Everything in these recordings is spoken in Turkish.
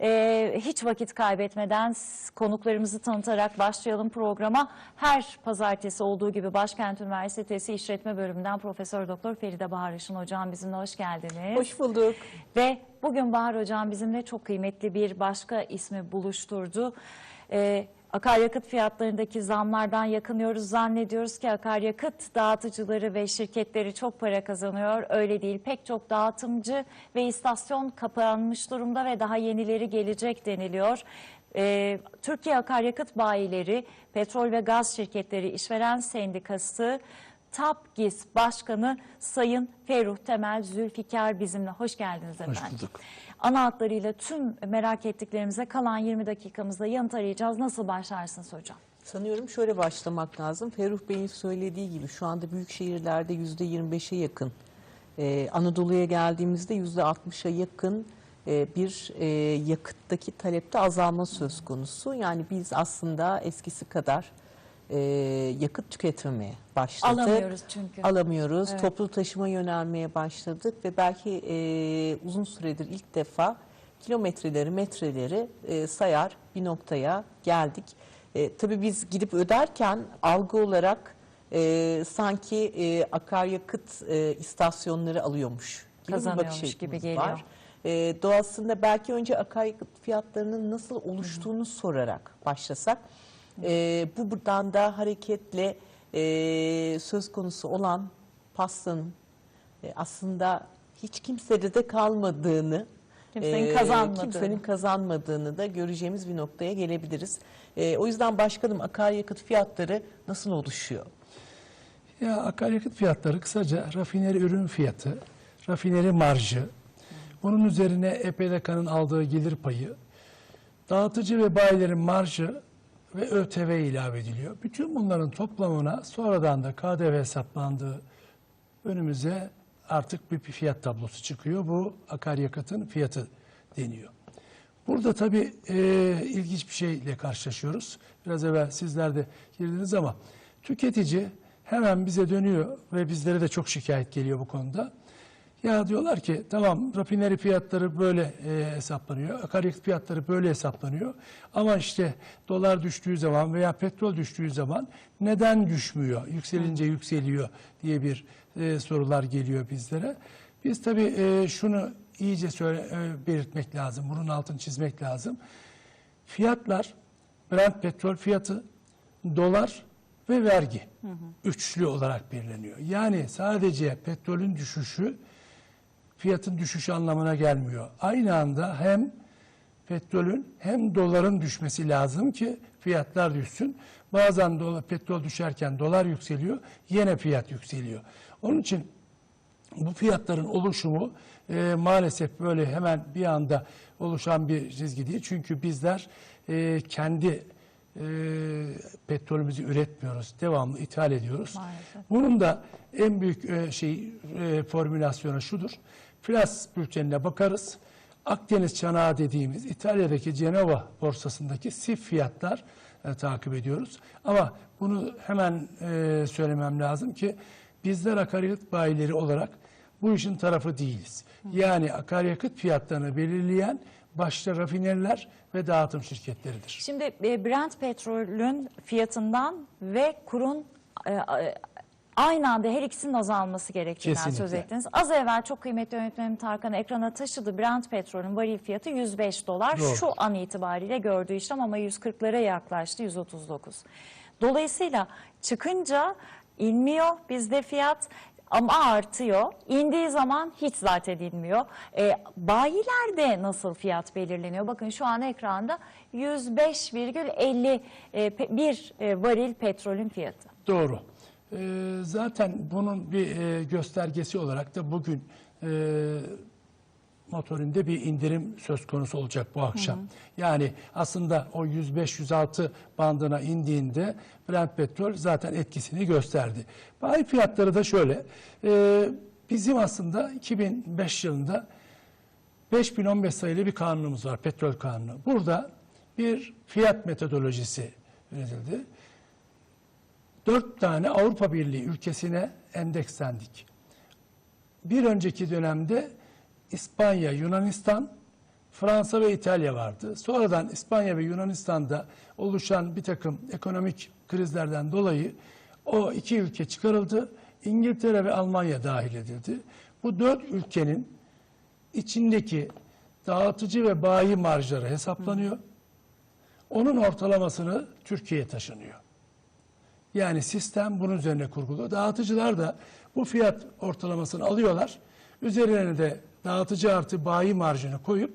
Ee, hiç vakit kaybetmeden konuklarımızı tanıtarak başlayalım programa. Her pazartesi olduğu gibi Başkent Üniversitesi İşletme Bölümünden Profesör Doktor Feride Bahar Işın Hocam bizimle hoş geldiniz. Hoş bulduk. Ve bugün Bahar Hocam bizimle çok kıymetli bir başka ismi buluşturdu. Ee, akaryakıt fiyatlarındaki zamlardan yakınıyoruz. Zannediyoruz ki akaryakıt dağıtıcıları ve şirketleri çok para kazanıyor. Öyle değil. Pek çok dağıtımcı ve istasyon kapanmış durumda ve daha yenileri gelecek deniliyor. Ee, Türkiye Akaryakıt Bayileri, Petrol ve Gaz Şirketleri İşveren Sendikası TAPGİS Başkanı Sayın Ferruh Temel Zülfikar bizimle. Hoş geldiniz efendim. bulduk. Ana hatlarıyla tüm merak ettiklerimize kalan 20 dakikamızda yanıt arayacağız. Nasıl başlarsınız hocam? Sanıyorum şöyle başlamak lazım. Ferruh Bey'in söylediği gibi şu anda büyük şehirlerde yüzde 25'e yakın, Ee, Anadolu'ya geldiğimizde yüzde 60'a yakın e, bir e, yakıttaki talepte azalma söz konusu. Yani biz aslında eskisi kadar e, yakıt tüketmemeye başladık. Alamıyoruz çünkü. Alamıyoruz. Evet. Toplu taşıma yönelmeye başladık ve belki e, uzun süredir ilk defa kilometreleri, metreleri e, sayar bir noktaya geldik. E, tabii biz gidip öderken algı olarak e, sanki e, akaryakıt e, istasyonları alıyormuş gibi bir bakış gibi geliyor. var. E, doğasında belki önce akaryakıt fiyatlarının nasıl oluştuğunu sorarak başlasak, e, bu buradan da hareketle e, söz konusu olan pastanın e, aslında hiç kimsede de kalmadığını, Kimsenin e, kazanmadığını. kimsenin kazanmadığını da göreceğimiz bir noktaya gelebiliriz. E, o yüzden başkanım akaryakıt fiyatları nasıl oluşuyor? Ya akaryakıt fiyatları kısaca rafineri ürün fiyatı, rafineri marjı, bunun üzerine EPDK'nın aldığı gelir payı, dağıtıcı ve bayilerin marjı ve ÖTV ilave ediliyor. Bütün bunların toplamına sonradan da KDV hesaplandığı önümüze artık bir fiyat tablosu çıkıyor. Bu akaryakıtın fiyatı deniyor. Burada tabii e, ilginç bir şeyle karşılaşıyoruz. Biraz evvel sizler de girdiniz ama tüketici hemen bize dönüyor ve bizlere de çok şikayet geliyor bu konuda. Ya diyorlar ki tamam rafineri fiyatları böyle e, hesaplanıyor, akaryakıt fiyatları böyle hesaplanıyor. Ama işte dolar düştüğü zaman veya petrol düştüğü zaman neden düşmüyor, yükselince yükseliyor diye bir e, sorular geliyor bizlere. Biz tabii e, şunu iyice söyle, e, belirtmek lazım, bunun altını çizmek lazım. Fiyatlar, Brent petrol fiyatı, dolar ve vergi üçlü olarak belirleniyor. Yani sadece petrolün düşüşü fiyatın düşüşü anlamına gelmiyor. Aynı anda hem petrolün hem doların düşmesi lazım ki fiyatlar düşsün. Bazen dolar, petrol düşerken dolar yükseliyor, yine fiyat yükseliyor. Onun için bu fiyatların oluşumu e, maalesef böyle hemen bir anda oluşan bir çizgi değil. Çünkü bizler e, kendi e, petrolümüzü üretmiyoruz. Devamlı ithal ediyoruz. Maalesef. Bunun da en büyük e, şey e, formülasyonu şudur. Flas bültenine bakarız. Akdeniz çanağı dediğimiz İtalya'daki Cenova borsasındaki sif fiyatlar e, takip ediyoruz. Ama bunu hemen e, söylemem lazım ki bizler akaryakıt bayileri olarak bu işin tarafı değiliz. Yani akaryakıt fiyatlarını belirleyen başta rafineriler ve dağıtım şirketleridir. Şimdi e, Brent petrolün fiyatından ve kurun e, aynı anda her ikisinin azalması gerektiğinden Kesinlikle. söz ettiniz. Az evvel çok kıymetli yönetmenim Tarkan ekrana taşıdı. Brent petrolün varil fiyatı 105 dolar. Doğru. Şu an itibariyle gördüğü işlem ama 140'lara yaklaştı 139. Dolayısıyla çıkınca inmiyor bizde fiyat ama artıyor. İndiği zaman hiç zaten inmiyor. E, bayilerde nasıl fiyat belirleniyor? Bakın şu an ekranda 105,50 e, bir e, varil petrolün fiyatı. Doğru. Ee, zaten bunun bir e, göstergesi olarak da bugün e, motorinde bir indirim söz konusu olacak bu akşam. Yani aslında o 105-106 bandına indiğinde Brent petrol zaten etkisini gösterdi. Bayi fiyatları da şöyle. e, bizim aslında 2005 yılında 5015 sayılı bir kanunumuz var, petrol kanunu. Burada bir fiyat metodolojisi üretildi. Dört tane Avrupa Birliği ülkesine endekslendik. Bir önceki dönemde İspanya, Yunanistan, Fransa ve İtalya vardı. Sonradan İspanya ve Yunanistan'da oluşan bir takım ekonomik krizlerden dolayı o iki ülke çıkarıldı. İngiltere ve Almanya dahil edildi. Bu dört ülkenin içindeki dağıtıcı ve bayi marjları hesaplanıyor. Onun ortalamasını Türkiye'ye taşınıyor. Yani sistem bunun üzerine kurgulu. Dağıtıcılar da bu fiyat ortalamasını alıyorlar. Üzerine de dağıtıcı artı bayi marjını koyup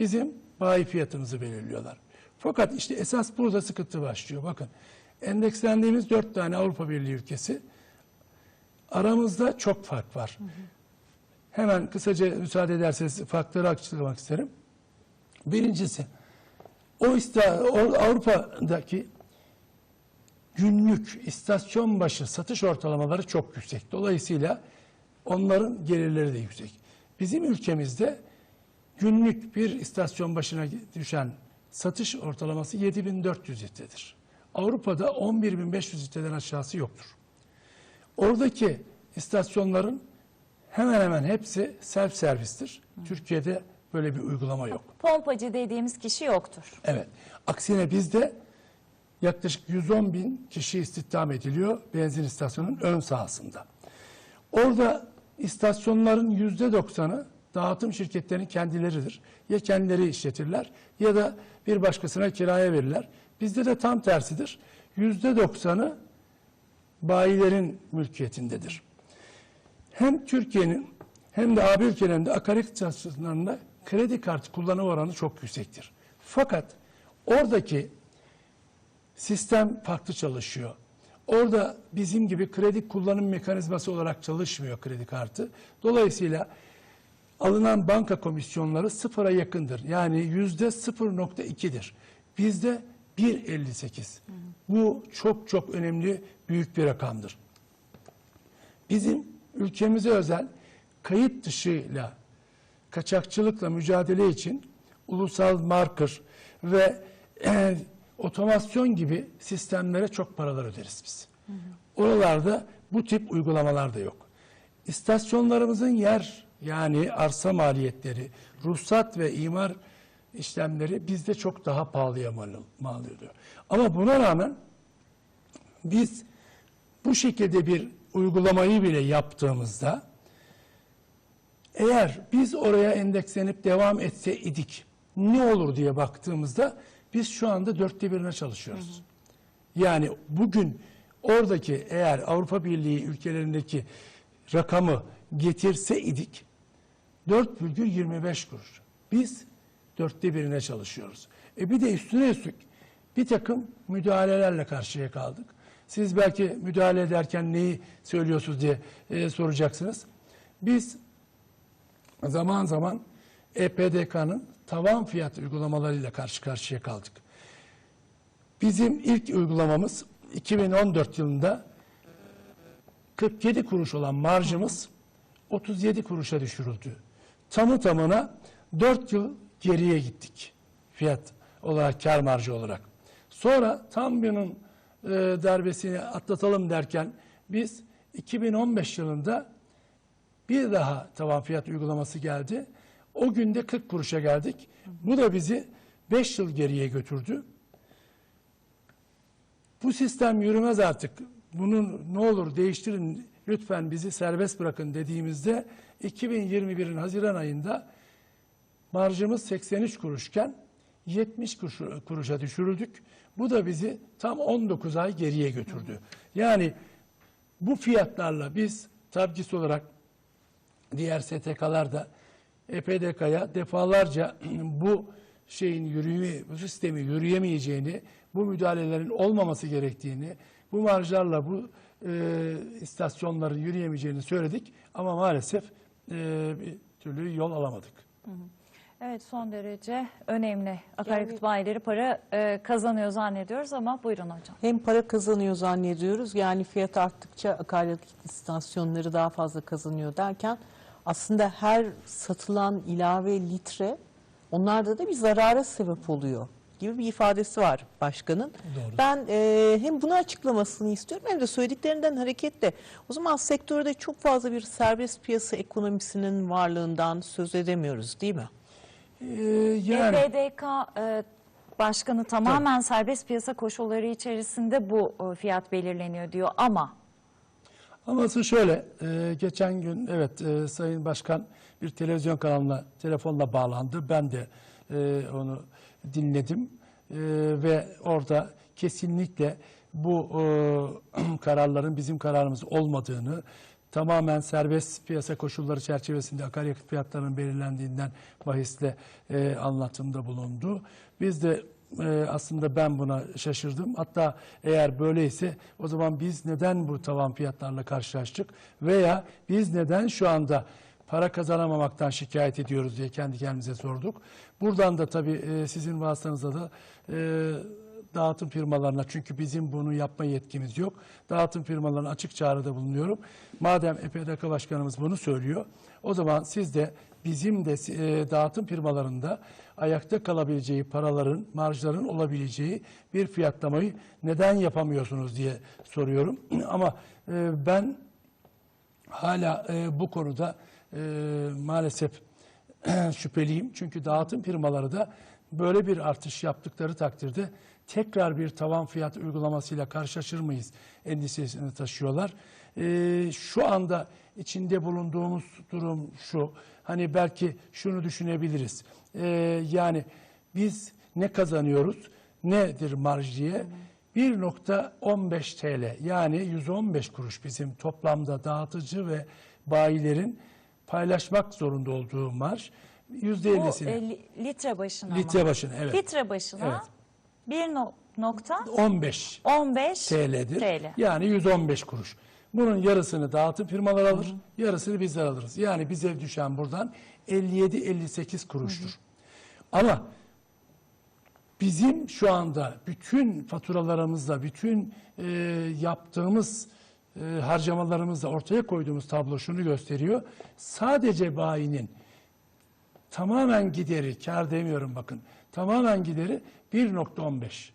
bizim bayi fiyatımızı belirliyorlar. Fakat işte esas burada sıkıntı başlıyor. Bakın endekslendiğimiz dört tane Avrupa Birliği ülkesi aramızda çok fark var. Hemen kısaca müsaade ederseniz farkları açıklamak isterim. Birincisi o ista- Avrupa'daki günlük istasyon başı satış ortalamaları çok yüksek. Dolayısıyla onların gelirleri de yüksek. Bizim ülkemizde günlük bir istasyon başına düşen satış ortalaması 7400 litredir. Avrupa'da 11500 litreden aşağısı yoktur. Oradaki istasyonların hemen hemen hepsi self servistir. Türkiye'de böyle bir uygulama yok. Pompacı dediğimiz kişi yoktur. Evet. Aksine bizde yaklaşık 110 bin kişi istihdam ediliyor benzin istasyonunun ön sahasında. Orada istasyonların yüzde doksanı dağıtım şirketlerinin kendileridir. Ya kendileri işletirler ya da bir başkasına kiraya verirler. Bizde de tam tersidir. Yüzde doksanı bayilerin mülkiyetindedir. Hem Türkiye'nin hem de AB ülkelerinde akaryakıt istasyonlarında kredi kartı kullanım oranı çok yüksektir. Fakat oradaki sistem farklı çalışıyor. Orada bizim gibi kredi kullanım mekanizması olarak çalışmıyor kredi kartı. Dolayısıyla alınan banka komisyonları sıfıra yakındır. Yani yüzde 0.2'dir. Bizde 1.58. Bu çok çok önemli büyük bir rakamdır. Bizim ülkemize özel kayıt dışıyla kaçakçılıkla mücadele için ulusal marker ve e, otomasyon gibi sistemlere çok paralar öderiz biz. Oralarda bu tip uygulamalar da yok. İstasyonlarımızın yer yani arsa maliyetleri, ruhsat ve imar işlemleri bizde çok daha pahalıya mal oluyor. Ama buna rağmen biz bu şekilde bir uygulamayı bile yaptığımızda eğer biz oraya endekslenip devam etse idik ne olur diye baktığımızda biz şu anda dörtte birine çalışıyoruz. Yani bugün oradaki eğer Avrupa Birliği ülkelerindeki rakamı getirse idik 4,25 kuruş. Biz dörtte birine çalışıyoruz. E bir de üstüne üstlük bir takım müdahalelerle karşıya kaldık. Siz belki müdahale ederken neyi söylüyorsunuz diye e, soracaksınız. Biz zaman zaman EPDK'nın tavan fiyat uygulamalarıyla karşı karşıya kaldık. Bizim ilk uygulamamız 2014 yılında 47 kuruş olan marjımız 37 kuruşa düşürüldü. Tamı tamına 4 yıl geriye gittik fiyat olarak, kar marjı olarak. Sonra tam bunun e, darbesini atlatalım derken biz 2015 yılında bir daha tavan fiyat uygulaması geldi. O günde 40 kuruşa geldik. Bu da bizi 5 yıl geriye götürdü. Bu sistem yürümez artık. Bunu ne olur değiştirin, lütfen bizi serbest bırakın dediğimizde 2021'in Haziran ayında marjımız 83 kuruşken 70 kuruş- kuruşa düşürüldük. Bu da bizi tam 19 ay geriye götürdü. Yani bu fiyatlarla biz tabgis olarak diğer STK'lar da EPDK'ya defalarca bu şeyin yürüyü, bu sistemi yürüyemeyeceğini, bu müdahalelerin olmaması gerektiğini, bu marjlarla bu e, istasyonların yürüyemeyeceğini söyledik ama maalesef e, bir türlü yol alamadık. Evet son derece önemli. Akaryakıt bayileri para e, kazanıyor zannediyoruz ama buyurun hocam. Hem para kazanıyor zannediyoruz yani fiyat arttıkça akaryakıt istasyonları daha fazla kazanıyor derken aslında her satılan ilave litre onlarda da bir zarara sebep oluyor gibi bir ifadesi var başkanın. Doğru. Ben e, hem bunu açıklamasını istiyorum hem de söylediklerinden hareketle o zaman sektörde çok fazla bir serbest piyasa ekonomisinin varlığından söz edemiyoruz değil mi? Ee, yani EPDK e, Başkanı tamamen serbest piyasa koşulları içerisinde bu e, fiyat belirleniyor diyor ama Aması şöyle, e, geçen gün evet e, Sayın Başkan bir televizyon kanalına telefonla bağlandı. Ben de e, onu dinledim E, ve orada kesinlikle bu e, kararların bizim kararımız olmadığını, tamamen serbest piyasa koşulları çerçevesinde akaryakıt fiyatlarının belirlendiğinden bahisle e, anlatımda bulundu. Biz de e, aslında ben buna şaşırdım. Hatta eğer böyleyse o zaman biz neden bu tavan fiyatlarla karşılaştık veya biz neden şu anda para kazanamamaktan şikayet ediyoruz diye kendi kendimize sorduk. Buradan da tabii e, sizin vasıtanızda da e, dağıtım firmalarına çünkü bizim bunu yapma yetkimiz yok. Dağıtım firmalarına açık çağrıda bulunuyorum. Madem EPDK Başkanımız bunu söylüyor o zaman siz de bizim de e, dağıtım firmalarında ayakta kalabileceği paraların, marjların olabileceği bir fiyatlamayı neden yapamıyorsunuz diye soruyorum. Ama e, ben hala e, bu konuda e, maalesef şüpheliyim. Çünkü dağıtım firmaları da böyle bir artış yaptıkları takdirde tekrar bir tavan fiyat uygulamasıyla karşılaşır mıyız endişesini taşıyorlar. E, şu anda içinde bulunduğumuz durum şu. Hani belki şunu düşünebiliriz. E, yani biz ne kazanıyoruz, nedir marj diye 1.15 TL yani 115 kuruş bizim toplamda dağıtıcı ve bayilerin paylaşmak zorunda olduğu marj. bu %50'sini e, li- litre başına litre mı? başına evet. Litre başına 1.15 15 TL'dir. TL. Yani 115 kuruş. Bunun yarısını dağıtım firmalar alır, yarısını bizler alırız. Yani bize düşen buradan 57-58 kuruştur. Ama bizim şu anda bütün faturalarımızla, bütün e, yaptığımız e, harcamalarımızla ortaya koyduğumuz tablo şunu gösteriyor. Sadece bayinin tamamen gideri, kar demiyorum bakın, tamamen gideri 1.15.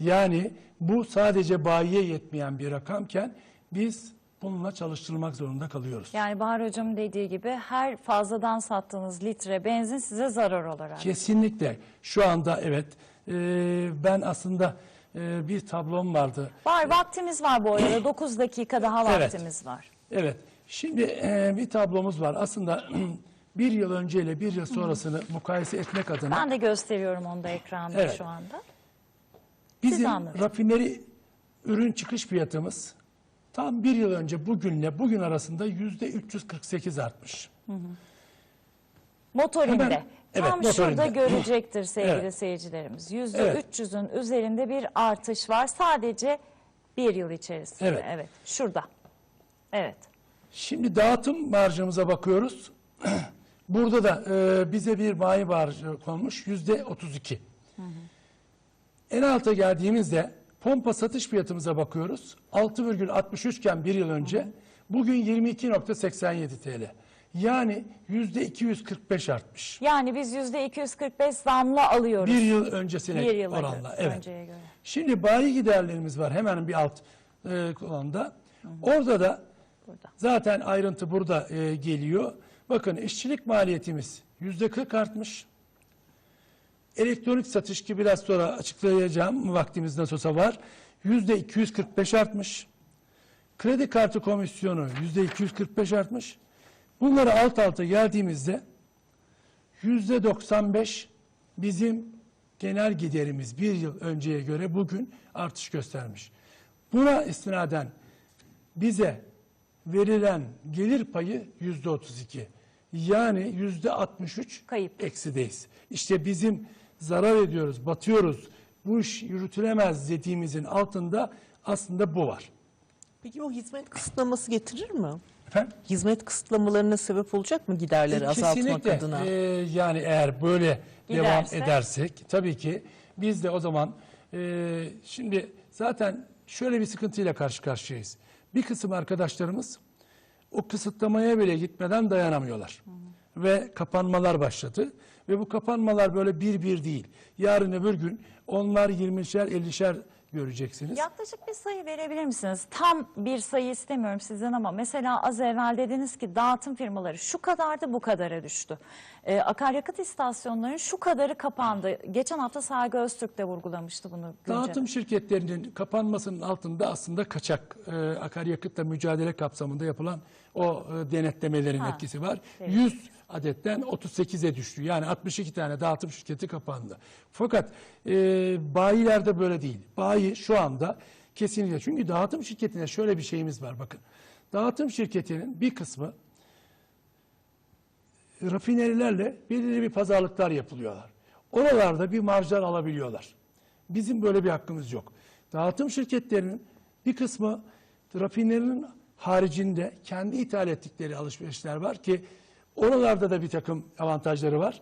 Yani bu sadece bayiye yetmeyen bir rakamken biz bununla çalıştırılmak zorunda kalıyoruz. Yani Bahar Hocam dediği gibi her fazladan sattığınız litre benzin size zarar olarak. Kesinlikle. Şu anda evet, e, ben aslında e, bir tablom vardı. Var vaktimiz var bu arada 9 dakika daha Evet. vaktimiz var. Evet. Şimdi e, bir tablomuz var. Aslında bir yıl önceyle bir yıl sonrasını mukayese etmek adına Ben de gösteriyorum onu da ekranda Evet. şu anda. bizim anlatın. rafineri ürün çıkış fiyatımız tam bir yıl önce bugünle bugün arasında yüzde 348 artmış. Motorinde. Hemen- evet, Tam motorinde. şurada görecektir sevgili Evet. seyircilerimiz. Yüzde Evet. 300'ün üzerinde bir artış var sadece bir yıl içerisinde. Evet. evet. Şurada. Evet. Şimdi dağıtım marjımıza bakıyoruz. Burada da e, bize bir bayi marjı konmuş yüzde 32. En alta geldiğimizde pompa satış fiyatımıza bakıyoruz. 6,63 iken bir yıl önce bugün 22.87 TL. Yani yüzde 245 artmış. Yani biz yüzde 245 zamla alıyoruz. Bir yıl öncesine Bir yıl oranla. Evet. önceye göre. Şimdi bayi giderlerimiz var hemen bir alt e, kolonda. Orada da Burada. zaten ayrıntı burada e, geliyor. Bakın işçilik maliyetimiz yüzde 40 artmış. Elektronik satış ki biraz sonra açıklayacağım vaktimiz nasıl olsa var. Yüzde 245 artmış. Kredi kartı komisyonu yüzde 245 artmış. Bunları alt alta geldiğimizde yüzde 95 bizim genel giderimiz bir yıl önceye göre bugün artış göstermiş. Buna istinaden bize verilen gelir payı yüzde 32. Yani yüzde 63 Kayıp. eksideyiz. İşte bizim zarar ediyoruz, batıyoruz, bu iş yürütülemez dediğimizin altında aslında bu var. Peki o hizmet kısıtlaması getirir mi? Efendim? Hizmet kısıtlamalarına sebep olacak mı giderleri azaltmak Kesinlikle. adına? Ee, yani eğer böyle devam Giderse. edersek tabii ki biz de o zaman e, şimdi zaten şöyle bir sıkıntıyla karşı karşıyayız. Bir kısım arkadaşlarımız o kısıtlamaya bile gitmeden dayanamıyorlar. Ve kapanmalar başladı. Ve bu kapanmalar böyle bir bir değil. Yarın öbür gün onlar 20'şer 50'şer göreceksiniz. Yaklaşık bir sayı verebilir misiniz? Tam bir sayı istemiyorum sizden ama mesela az evvel dediniz ki dağıtım firmaları şu kadardı bu kadara düştü. E, akaryakıt istasyonlarının şu kadarı kapandı. Geçen hafta Saygı Öztürk de vurgulamıştı bunu. güncel. Dağıtım şirketlerinin kapanmasının altında aslında kaçak e, akaryakıtla mücadele kapsamında yapılan o e, denetlemelerin Ha, etkisi var. evet. 100 adetten 38'e düştü. Yani 62 tane dağıtım şirketi kapandı. Fakat e, bayilerde böyle değil. Bayi şu anda kesinlikle çünkü dağıtım şirketinde şöyle bir şeyimiz var bakın. Dağıtım şirketinin bir kısmı rafinerilerle belirli bir pazarlıklar yapılıyorlar. Oralarda bir marjlar alabiliyorlar. Bizim böyle bir hakkımız yok. Dağıtım şirketlerinin bir kısmı rafinerinin haricinde kendi ithal ettikleri alışverişler var ki oralarda da bir takım avantajları var.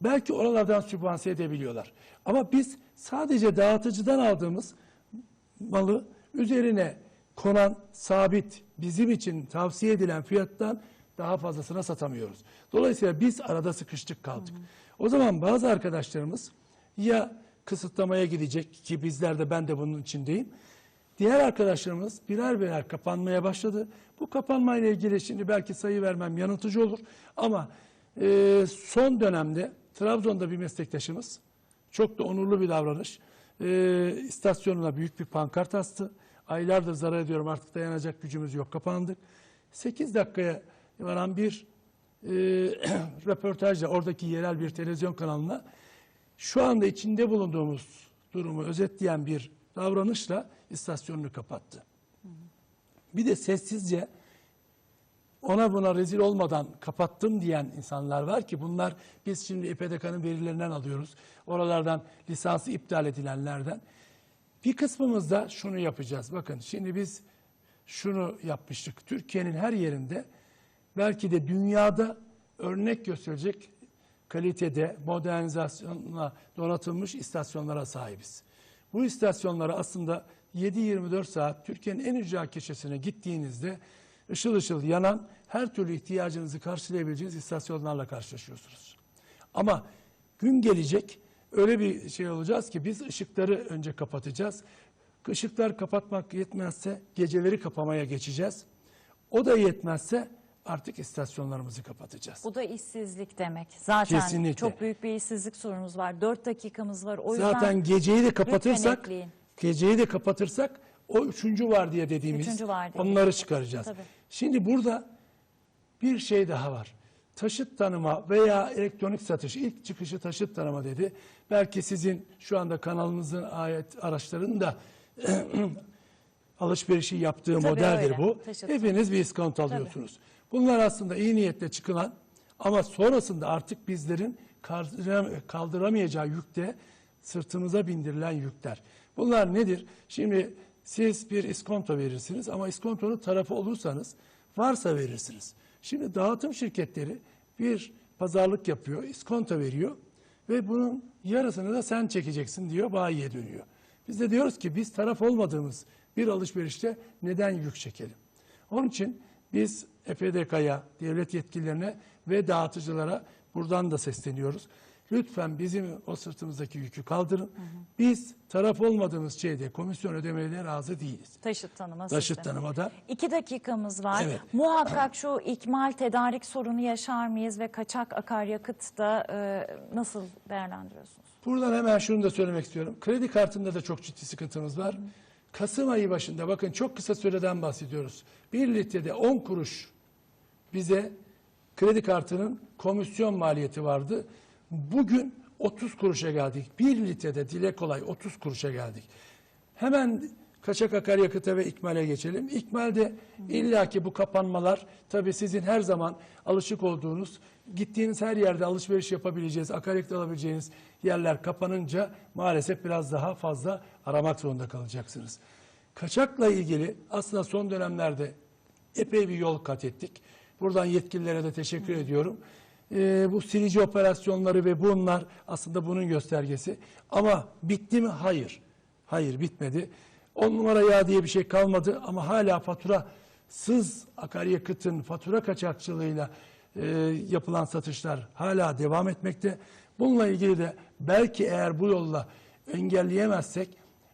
Belki oralardan sübvanse edebiliyorlar. Ama biz sadece dağıtıcıdan aldığımız malı üzerine konan sabit bizim için tavsiye edilen fiyattan daha fazlasına satamıyoruz. Dolayısıyla biz arada sıkıştık kaldık. O zaman bazı arkadaşlarımız ya kısıtlamaya gidecek ki bizler de ben de bunun içindeyim. Diğer arkadaşlarımız birer birer kapanmaya başladı. Bu kapanmayla ilgili şimdi belki sayı vermem yanıltıcı olur ama e, son dönemde Trabzon'da bir meslektaşımız çok da onurlu bir davranış. E, istasyonuna büyük bir pankart astı. Aylardır zarar ediyorum artık dayanacak gücümüz yok kapandık. 8 dakikaya varan bir e, röportajla oradaki yerel bir televizyon kanalına şu anda içinde bulunduğumuz durumu özetleyen bir davranışla istasyonunu kapattı. Bir de sessizce ona buna rezil olmadan kapattım diyen insanlar var ki bunlar biz şimdi İPDK'nın verilerinden alıyoruz. Oralardan lisansı iptal edilenlerden. Bir kısmımız da şunu yapacağız. Bakın şimdi biz şunu yapmıştık. Türkiye'nin her yerinde belki de dünyada örnek gösterecek kalitede modernizasyonla donatılmış istasyonlara sahibiz. Bu istasyonlara aslında 7-24 saat Türkiye'nin en ücra köşesine gittiğinizde ışıl ışıl yanan her türlü ihtiyacınızı karşılayabileceğiniz istasyonlarla karşılaşıyorsunuz. Ama gün gelecek öyle bir şey olacağız ki biz ışıkları önce kapatacağız. Işıklar kapatmak yetmezse geceleri kapamaya geçeceğiz. O da yetmezse artık istasyonlarımızı kapatacağız. Bu da işsizlik demek. Zaten Kesinlikle. çok büyük bir işsizlik sorunumuz var. 4 dakikamız var. O yüzden Zaten geceyi de kapatırsak, geceyi de kapatırsak o üçüncü var diye dediğimiz Üçüncü vardiya. onları çıkaracağız. Tabii. Şimdi burada bir şey daha var. Taşıt tanıma veya elektronik satış ilk çıkışı taşıt tanıma dedi. Belki sizin şu anda kanalınızın ayet araçlarının da alışverişi yaptığı Tabii modeldir öyle. bu. Taşıt. Hepiniz bir iskonto alıyorsunuz. Bunlar aslında iyi niyetle çıkılan ama sonrasında artık bizlerin kaldıram- kaldıramayacağı yükte sırtımıza bindirilen yükler. Bunlar nedir? Şimdi siz bir iskonto verirsiniz ama iskontonun tarafı olursanız varsa verirsiniz. Şimdi dağıtım şirketleri bir pazarlık yapıyor, iskonto veriyor ve bunun yarısını da sen çekeceksin diyor, bayiye dönüyor. Biz de diyoruz ki biz taraf olmadığımız bir alışverişte neden yük çekelim? Onun için biz EPDK'ya, devlet yetkililerine ve dağıtıcılara buradan da sesleniyoruz. Lütfen bizim o sırtımızdaki yükü kaldırın. Biz taraf olmadığımız şeyde komisyon ödemelerine razı değiliz. taşıt tanıma Taşıt sistemi. tanımada İki dakikamız var. Evet. Muhakkak şu ikmal tedarik sorunu yaşar mıyız ve kaçak akaryakıt da e, nasıl değerlendiriyorsunuz? Buradan hemen şunu da söylemek istiyorum. Kredi kartında da çok ciddi sıkıntımız var. Kasım ayı başında bakın çok kısa süreden bahsediyoruz. 1 litrede 10 kuruş bize kredi kartının komisyon maliyeti vardı. Bugün 30 kuruşa geldik. 1 litrede dile kolay 30 kuruşa geldik. Hemen kaçak akaryakıta ve ikmale geçelim. İkmalde illaki bu kapanmalar tabii sizin her zaman alışık olduğunuz, gittiğiniz her yerde alışveriş yapabileceğiniz, akaryakıt alabileceğiniz yerler kapanınca maalesef biraz daha fazla aramak zorunda kalacaksınız. Kaçakla ilgili aslında son dönemlerde epey bir yol kat ettik. Buradan yetkililere de teşekkür ediyorum. Ee, bu silici operasyonları ve bunlar aslında bunun göstergesi. Ama bitti mi? Hayır. Hayır bitmedi. On numara yağ diye bir şey kalmadı ama hala faturasız akaryakıtın fatura kaçakçılığıyla e, yapılan satışlar hala devam etmekte. Bununla ilgili de belki eğer bu yolla engelleyemezsek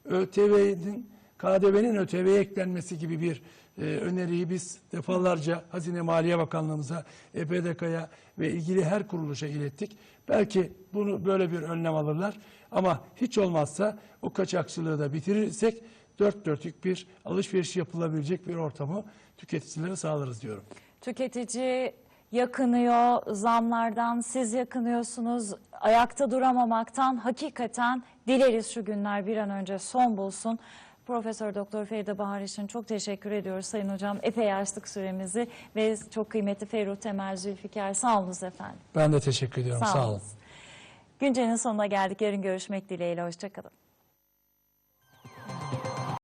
ÖTV'nin KDV'nin ÖTV'ye eklenmesi gibi bir e, öneriyi biz defalarca Hazine Maliye Bakanlığımıza, EPDK'ya ve ilgili her kuruluşa ilettik. Belki bunu böyle bir önlem alırlar ama hiç olmazsa o kaçakçılığı da bitirirsek dört dörtlük bir alışveriş yapılabilecek bir ortamı tüketicilere sağlarız diyorum. Tüketici yakınıyor zamlardan, siz yakınıyorsunuz. Ayakta duramamaktan hakikaten dileriz şu günler bir an önce son bulsun. Profesör Doktor Feride Bahar için çok teşekkür ediyoruz Sayın Hocam. Epey açtık süremizi ve çok kıymetli Ferruh Temel Zülfikar. Sağ olunuz efendim. Ben de teşekkür ediyorum. Sağ olun. Güncelin sonuna geldik. Yarın görüşmek dileğiyle. Hoşçakalın.